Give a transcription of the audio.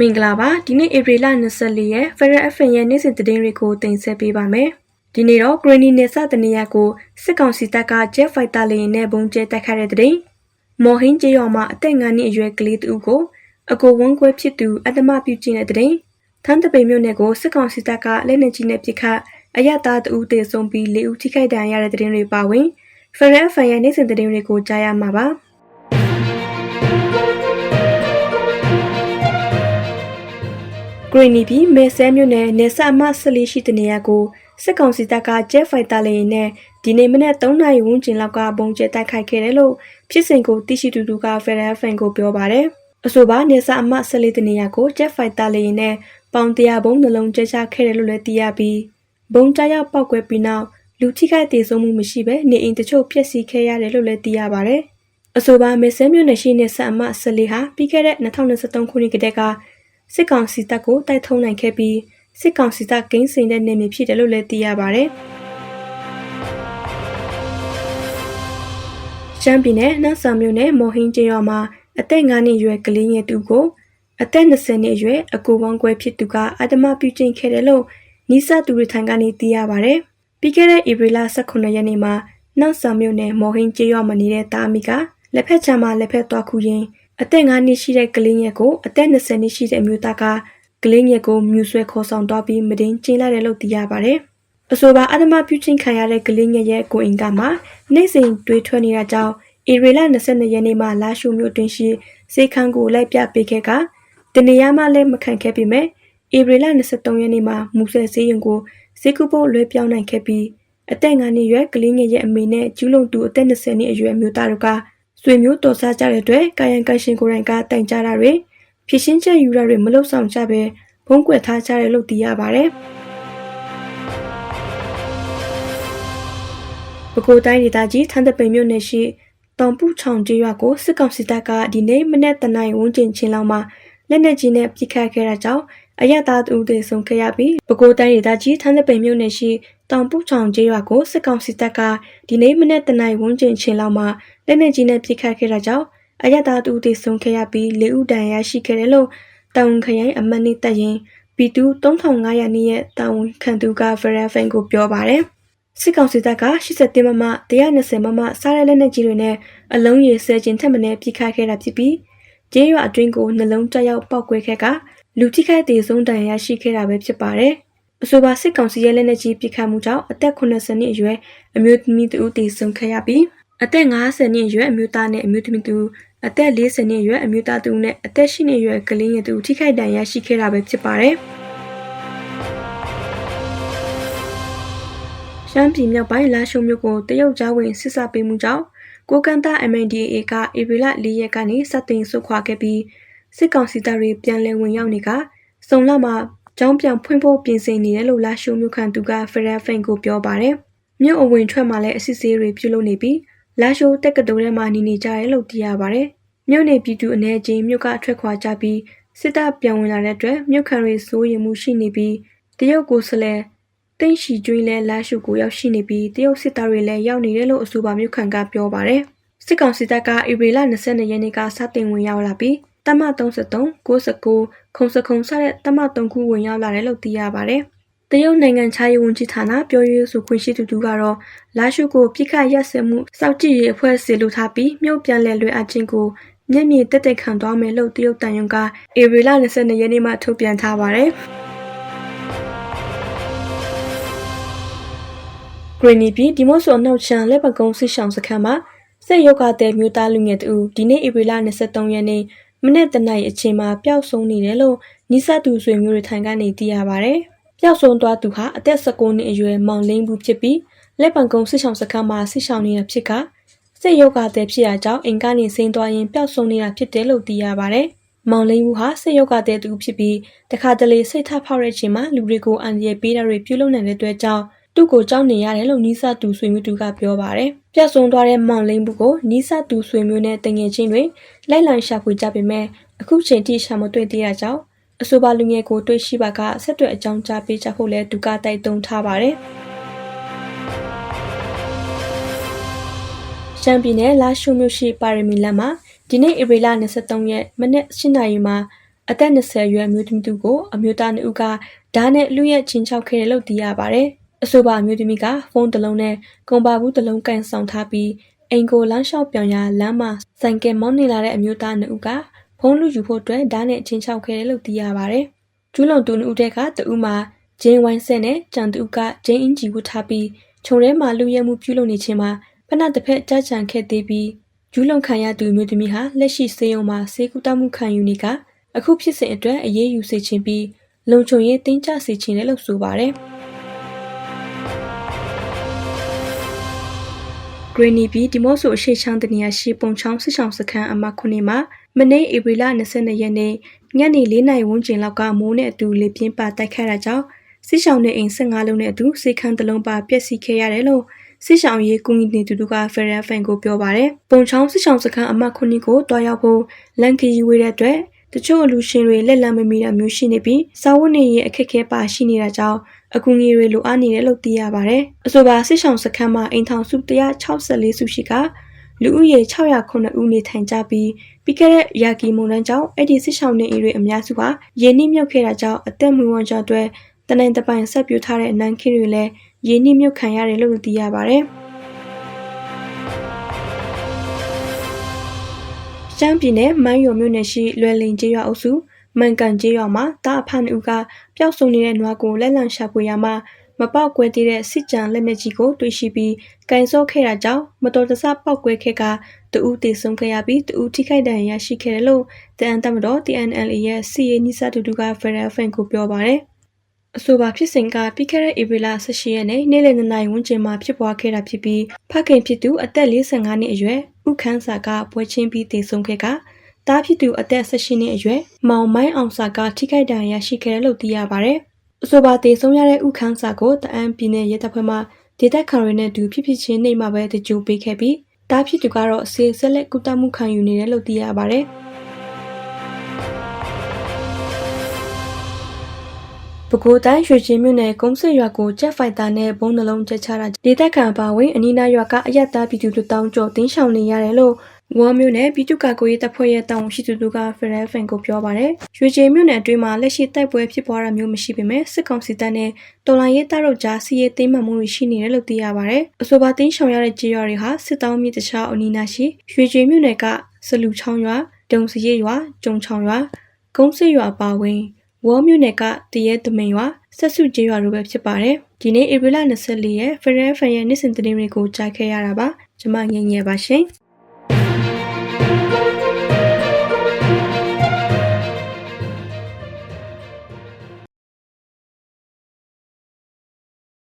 မင်္ဂလာပါဒီနေ့ဧပြီလ24ရက် Federal FM ရဲ့နေ့စဉ်သတင်းတွေကိုတင်ဆက်ပေးပါမယ်ဒီနေ့တော့ Granny နယ်စတနေရကိုစစ်ကောင်စီတပ်က Jet Fighter လေယာဉ်နဲ့ဘုံကျဲတိုက်ခိုက်တဲ့တဲ့မော်ဟင်းကျေးရွာမှာအသက်9နှစ်အရွယ်ကလေးတဦးကိုအကိုဝန်းခွဲဖြစ်သူအတ္တမပြုကျင့်တဲ့တဲ့ထန်းတပိန်မြို့နယ်ကိုစစ်ကောင်စီတပ်ကလက်နက်ကြီးနဲ့ပစ်ခတ်အရတားတဦးတေဆုံးပြီး၄ဦးထိခိုက်ဒဏ်ရာရတဲ့တဲ့တွေပါဝင် Federal FM ရဲ့နေ့စဉ်သတင်းတွေကိုကြားရမှာပါ။ ဂရီနီပြည်မဲဆဲမြို့နယ်နေဆာမဆလီရှိတဲ့နေရာကိုစစ်ကောင်စီတပ်ကဂျက်ဖိုက်တာလေယာဉ်နဲ့ဒီနေ့မနက်3နာရီဝန်းကျင်လောက်ကပုံကျဲတိုက်ခိုက်ခဲ့တယ်လို့ဖြစ်စဉ်ကိုသိရှိသူတို့ကဖက်ဒရယ်ဖန်ကိုပြောပါတယ်။အဆိုပါနေဆာအမဆလီတဲ့နေရာကိုဂျက်ဖိုက်တာလေယာဉ်နဲ့ပေါင်တရာဘုံနှလုံးကျချခဲ့တယ်လို့လည်းသိရပြီးဘုံတရောက်ပောက်ကွဲပြီးနောက်လူထိခိုက်ဒေဆုံးမှုမရှိဘဲနေအိမ်တချို့ဖျက်ဆီးခဲ့ရတယ်လို့လည်းသိရပါတယ်။အဆိုပါမေဆဲမြို့နယ်ရှိနေဆာအမဆလီဟာပြီးခဲ့တဲ့2023ခုနှစ်ကတည်းက စစ်ကောင်စီတပ်ကိုတိုက်ထုံးနိုင်ခဲ့ပြီးစစ်ကောင်စီတပ်ဂိမ်းစိန်တဲ့နေမြေဖြစ်တယ်လို့လည်းသိရပါဗျ။ရှမ်းပြည်နယ်နှမ်းဆောင်မြို့နယ်မော်ဟင်းကျေးရွာမှာအသက်9နှစ်အရွယ်ကလေးငယ်တူကိုအသက်20နှစ်အရွယ်အကူဝန်းကွဲဖြစ်သူကအတမပြုကျင့်ခဲ့တယ်လို့နီးစပ်သူတွေထံကနေသိရပါဗျ။ပြီးခဲ့တဲ့ဧပြီလ18ရက်နေ့မှာနှမ်းဆောင်မြို့နယ်မော်ဟင်းကျေးရွာမှာနေတဲ့တာအမိကလက်ဖက်ချမ်းမှာလက်ဖက်သွားခုရင်း အသက်9နှစ်ရှိတဲ့ကလေးငယ်ကိုအသက်20နှစ်ရှိတဲ့အမျိုးသားကကလေးငယ်ကိုမြူဆွဲခေါ်ဆောင်သွားပြီးမတင်ကျင်းလိုက်တယ်လို့သိရပါတယ်။အဆိုပါအဓမ္မပြုချင်းခံရတဲ့ကလေးငယ်ရဲ့ကိုအင်ကမှာနေ့စဉ်တွေးထွက်နေတာကြောင့်ဧပြီလ22ရက်နေ့မှာလာရှုမြို့တွင်ရှိစေခန်းကိုလိုက်ပြပေးခဲ့ကတနေရာမှလည်းမခံခဲ့ပေမဲ့ဧပြီလ23ရက်နေ့မှာမူဆယ်စေးရင်ကိုစေကူဖို့လွှဲပြောင်းနိုင်ခဲ့ပြီးအသက်9နှစ်ရွယ်ကလေးငယ်ရဲ့အမေနဲ့ကျူးလွန်သူအသက်20နှစ်အရွယ်မျိုးသားတို့က ဆွေမျိုးတော်စားကြတဲ့အတွက်ကာယံကရှင်ကိုယ်တိုင်ကတိုင်ကြတာတွေဖြစ်ရှင်းချက်ယူတာတွေမလုပ်ဆောင်ကြပဲဖုံးကွယ်ထားကြတယ်လို့သိရပါတယ်။ပဲခူးတိုင်းဒေသကြီးထန်းတပိန်မြို့နယ်ရှိတောင်ပူချောင်ကျေးရွာကိုစစ်ကောင်စီတပ်ကဒီနေ့မနေ့တနင်္လာဝန်းကျင်ချင်းလောက်မှာလက်နက်ကြီးနဲ့ပစ်ခတ်ခဲ့တာကြောင့်အရသာတူတွေဆုံးခဲ့ရပြီးပဲခူးတိုင်းဒေသကြီးထန်းတပိန်မြို့နယ်ရှိ တောင်ပူချောင်ကျေးရွာကိုစစ်ကောင်စီတပ်ကဒီနေ့မနေ့တနင်္လာဝန်းကျင်ချင်းလောက်မှာလက်နက်ကြီးနဲ့ပစ်ခတ်ခဲ့တာကြောင့်အရသာတူတွေဆုံးခဲ့ရပြီး၄ဦးဒဏ်ရာရှိခဲ့တယ်လို့တောင်ခရိုင်အမတ်နှိတပ်ရင်ပီတူ3500နီးရဲ့တာဝန်ခံသူကဗရန်ဖန်ကိုပြောပါတယ်စစ်ကောင်စီတပ်က87မမ120မမစားတဲ့လက်နက်ကြီးတွေနဲ့အလုံးရေဆယ်ကျင်ထက်မနည်းပြစ်ခတ်ခဲ့တာဖြစ်ပြီးကျေးရွာအတွင်းကိုနှလုံးတက်ရောက်ပောက်ကွဲခဲ့ကလူထိခိုက်သေးဆုံးဒဏ်ရာရှိခဲ့တာပဲဖြစ်ပါတယ် အဆိုပါစစ်ကောင်စီရဲ့လက်နက်ကြီးပစ်ခတ်မှုကြောင့်အသက်80နှစ်အရွယ်အမျိုးသမီးတဦးသေဆုံးခဲ့ရပြီးအသက်50နှစ်အရွယ်အမျိုးသားနဲ့အမျိုးသမီးတူအသက်40နှစ်အရွယ်အမျိုးသားတူနဲ့အသက်10နှစ်အရွယ်ကလေးငယ်တူထိခိုက်ဒဏ်ရာရှိခဲ့တာပဲဖြစ်ပါတယ်။ရှမ်းပြည်မြောက်ပိုင်းလာရှုံမြို့ကိုတရုတ်ကြားဝင်စစ်ဆပေးမှုကြောင့်ကိုကန်တာ MNDAA ကဧပြီလ၄ရက်ကနေစတင်ဆုတ်ခွာခဲ့ပြီးစစ်ကောင်စီတပ်တွေပြန်လည်ဝင်ရောက်နေကစုံလမှာ ကျောင်းပြန်ဖွင့်ဖို့ပြင်ဆင်နေတယ်လို့လာရှုံမြို့ခံသူကဖရန်ဖင်ကိုပြောပါတယ်။မြို့အဝင်ထွက်မှာလည်းအစစ်ဆေးတွေပြုလုပ်နေပြီးလာရှိုးတက္ကသိုလ်ထဲမှာနေနေကြတယ်လို့သိရပါတယ်။မြို့နယ်ပြည်သူအနေချင်းမြို့ကထွက်ခွာကြပြီးစစ်တပ်ပြန်ဝင်လာတဲ့အတွက်မြို့ခံတွေစိုးရိမ်မှုရှိနေပြီးတရုတ်ကိုစလဲတိန့်ရှိကျွင်းလဲလာရှုကိုရောက်ရှိနေပြီးတရုတ်စစ်သားတွေလည်းရောက်နေတယ်လို့အဆိုပါမြို့ခံကပြောပါတယ်။စစ်ကောင်စစ်တပ်ကဧပြီလ22ရက်နေ့ကစတင်ဝင်ရောက်လာပြီး တမ33 69ခုံစခုံစတဲ့တမ3ခုဝင်ရောက်လာတယ်လို့သိရပါတယ်။တရုတ်နိုင်ငံခြားရေးဝန်ကြီးဌာနပြောရေးဆိုခွင့်ရှိသူတူကတော့လာရှုကိုပြစ်ခတ်ရက်စက်မှုစောက်ကြည့်ရေးအဖွဲ့စီလိုထားပြီးမြို့ပြန်လည်လွှဲအပ်ခြင်းကိုမျက်မြင်တက်တက်ခံသွားမယ်လို့တရုတ်တန်ယုံကဧပြီလ22ရက်နေ့မှထုတ်ပြန်ထားပါတယ်။ဂရီနီပြည်ဒီမို့ဆိုအနောက်ချန်လက်ပကုံစစ်ဆောင်စခန်းမှာစစ်ရုပ်ကတဲ့မြို့သားလူငယ်တူဒီနေ့ဧပြီလ23ရက်နေ့ မနေ့တနင်္လာအချိန်မှာပျောက်ဆုံးနေတယ်လို့နိစတူဆွေမျိုးတွေထံကနေသိရပါဗျ။ပျောက်ဆုံးသွားသူဟာအသက်19နှစ်အရွယ်မောင်လင်းဘူးဖြစ်ပြီးလက်ပံကုန်းစစ်ဆောင်စခန်းမှာစစ်ဆောင်နေတာဖြစ်ကစစ်ရုပ်ကတဲ့ဖြစ်ရာကြောင့်အိမ်ကနေဆင်းသွားရင်ပျောက်ဆုံးနေတာဖြစ်တယ်လို့သိရပါဗျ။မောင်လင်းဘူးဟာစစ်ရုပ်ကတဲ့သူဖြစ်ပြီးတခါတလေစိတ်ထဖောက်တဲ့ချိန်မှာလူတွေကိုအန်ရပေးတာတွေပြုလုပ်နိုင်တဲ့အတွက်ကြောင့် သူ့ကိုကြောက်နေရတယ်လို့နီးစပ်သူဆွေမျိုးတူကပြောပါတယ်။ပြတ်ဆုံးသွားတဲ့မောင်လင်းဘူးကိုနီးစပ်သူဆွေမျိုးနဲ့တငယ်ချင်းတွေလိုက်လံရှာဖွေကြပေမဲ့အခုချိန်ထိရှာမတွေ့သေးတာကြောင့်အဆိုပါလူငယ်ကိုတွေ့ရှိပါကဆက်တွေ့အကြောင်းကြားပေးကြဖို့လဲဒုကတိုက်တွန်းထားပါတယ်။ရှမ်းပြည်နယ်လာရှုမြို့ရှိပါရမီလမ်းမှာဒီနေ့ဧပြီလ23ရက်မနေ့၈နာရီမှာအသက်20အရွယ်အမျိုးသမီးတူကိုအမျိုးသားနှစ်ဦးကဓာတ်နဲ့လူရက်ချင်းချောက်ခဲ့တယ်လို့သိရပါတယ်။ အဆိုပါအမျိုးသမီးကဖုန်းတစ်လုံးနဲ့ကွန်ပါဘူးတစ်လုံးကန်ဆောင်ထားပြီးအင်ကိုလမ်းလျှောက်ပြောင်ရလမ်းမှာဆိုင်ကယ်မောင်းနေလာတဲ့အမျိုးသားနှစ်ဦးကဖုန်းလူယူဖို့အတွက်ဓာတ်နဲ့ချင်းချောက်ခဲ့တယ်လို့သိရပါတယ်။ကျူးလွန်သူနှစ်ဦးတက်ကတဦးမှာဂျင်းဝိုင်းဆက်နဲ့ကြံသူကဂျင်းအင်ဂျီဝတ်ထားပြီးခြုံထဲမှာလူရဲမှုပြုလုပ်နေခြင်းမှာဖနက်တစ်ဖက်ကြကြံခဲ့သေးပြီးကျူးလွန်ခံရသူမျိုးသမီးဟာလက်ရှိစေယုံမှာစေကူတမှုခံယူနေကအခုဖြစ်စဉ်အတွက်အရေးယူစေခြင်းပြီးလုံခြုံရေးတင်းကျပ်စေခြင်းလည်းလို့ဆိုပါတယ်။ Greeny B ဒီမော့ဆိုအရှိချောင်းတနေရာရှိပုံချောင်းစစ်ဆောင်စခန်းအမခုနှစ်မှာမနေ့ဧပြီလ22ရက်နေ့ညနေ4နာရီဝန်းကျင်လောက်ကမိုးနဲ့အတူလေပြင်းပါတိုက်ခတ်တာကြောင့်စစ်ဆောင်နေအိမ်15လုံးနဲ့အတူစေခန်းတစ်လုံးပါပျက်စီးခဲ့ရတယ်လို့စစ်ဆောင်ရေးကူညီနေသူတို့ကဖရန်ဖန်ကိုပြောပါတယ်။ပုံချောင်းစစ်ဆောင်စခန်းအမခုနှစ်ကိုတွားရောက်ဖို့လန်ကီဝေးတဲ့အတွက် တချို့လူရှင်တွေလက်လံမမီတာမျိုးရှိနေပြီးစာဝတ်နေရေးအခက်အခဲပါရှိနေတာကြောင့်အကူအညီတွေလိုအပ်နေတယ်လို့သိရပါတယ်။အဆိုပါစစ်ဆောင်စခန်းမှာအိမ်ထောင်စု164စုရှိကလူဦးရေ609ဦးနေထိုင်ကြပြီးပြီးခဲ့တဲ့ရာဂီမုန်တိုင်းကြောင့်အဲ့ဒီစစ်ဆောင်နေအိမ်တွေအများစုကရေနစ်မြုပ်ခဲ့တာကြောင့်အသက်မွေးဝမ်းကြောင့်အတွက်တနိုင်တပိုင်ဆက်ပြထားတဲ့အနံခင်းတွေလည်းရေနစ်မြုပ်ခံရတယ်လို့သိရပါတယ်။ ရှမ်းပြည်နယ်မိုင်းရုံမြို့နယ်ရှိလွယ်လင်ကျေးရွာအုပ်စုမန်ကန်ကျေးရွာမှာတာအဖန်ဦးကပျောက်ဆုံးနေတဲ့နွားကိုလက်လံရှာဖွေရမှာမပေါက်ကွဲသေးတဲ့စစ်ကြံလက်နက်ကြီးကိုတွေ့ရှိပြီးကန်စော့ခဲ့တာကြောင့်မတော်တဆပေါက်ကွဲခဲ့ကတူဦးတေဆုံးခဲ့ရပြီးတူဦးထိခိုက်ဒဏ်ရာရှိခဲ့တယ်လို့တန်အန်တမတော် TNL ရဲ့စီအေနီစာတူတူကဖရယ်ဖန်ကိုပြောပါတယ်အဆိုပါဖြစ်စဉ်ကပြီးခဲ့တဲ့ဧပြီလ18ရက်နေ့နေ့လယ်2နာရီဝန်းကျင်မှာဖြစ်ပွားခဲ့တာဖြစ်ပြီးဖခင်ဖြစ်သူအသက်45နှစ်အရွယ် ဥခန်းစာကပွဲချင်းပြီးတည်ဆုံခဲ့ကတားဖြစ်သူအသက်18နှစ်အရွယ်မောင်မိုင်းအောင်စာကထိခိုက်ဒဏ်ရာရှိခဲ့တယ်လို့သိရပါတယ်။အဆိုပါတည်ဆုံရတဲ့ဥခန်းစာကိုတအန်းပြည်နယ်ရဲတပ်ဖွဲ့မှဒေသခံတွေနဲ့တူဖြစ်ဖြစ်ချင်းနေမှာပဲတကြိုပေးခဲ့ပြီးတားဖြစ်သူကတော့ဆေးဆက်လက်ကုသမှုခံယူနေတယ်လို့သိရပါတယ်။ ပဲခူးတိုင်းရွှေချင်းမြို့နယ်ကုန်းစစ်ရွာကိုဂျက်ဖိုက်တာနဲ့ဘုံနှလုံးကျချတာဒေသခံပါဝင်အနီးနားရွာကအယက်သားပြည်သူတို့တောင်းကြတင်းရှောင်နေရတယ်လို့ဝေါ်မြို့နယ်ပြည်သူ့ကာကွယ်ရေးတပ်ဖွဲ့ရဲ့တာဝန်ရှိသူတို့ကဖရန်ဖန်ကိုပြောပါတယ်။ရွှေချင်းမြို့နယ်အတွင်းမှာလက်ရှိတိုက်ပွဲဖြစ်ပွားတာမျိုးမရှိပေမဲ့စစ်ကောင်စီတပ်နဲ့တော်လိုင်းရေးတပ်တို့ကြားစီးရေးသိမ်းမှမှုတွေရှိနေတယ်လို့သိရပါတယ်။အဆိုပါတင်းရှောင်ရတဲ့ကြေးရွာတွေဟာစစ်တောင်းမြစ်တခြားအနီးနားရှိရွှေချင်းမြို့နယ်ကစလူချောင်းရွာ၊ဒုံစရဲရွာ၊ကျုံချောင်းရွာ၊ကုန်းစစ်ရွာပါဝင် ဝေါ်မြို့နယ်ကတရဲသမင်ရွာဆက်စုကျေးရွာတို့ပဲဖြစ်ပါတယ်။ဒီနေ့ဧပြီလ24ရက်ဖရန်ဖန်ရဲ့နေ့စဉ်သတင်းတွေကိုကြားခဲ့ရတာပါ။ကျွန်မငယ်ငယ်ပါရှင်။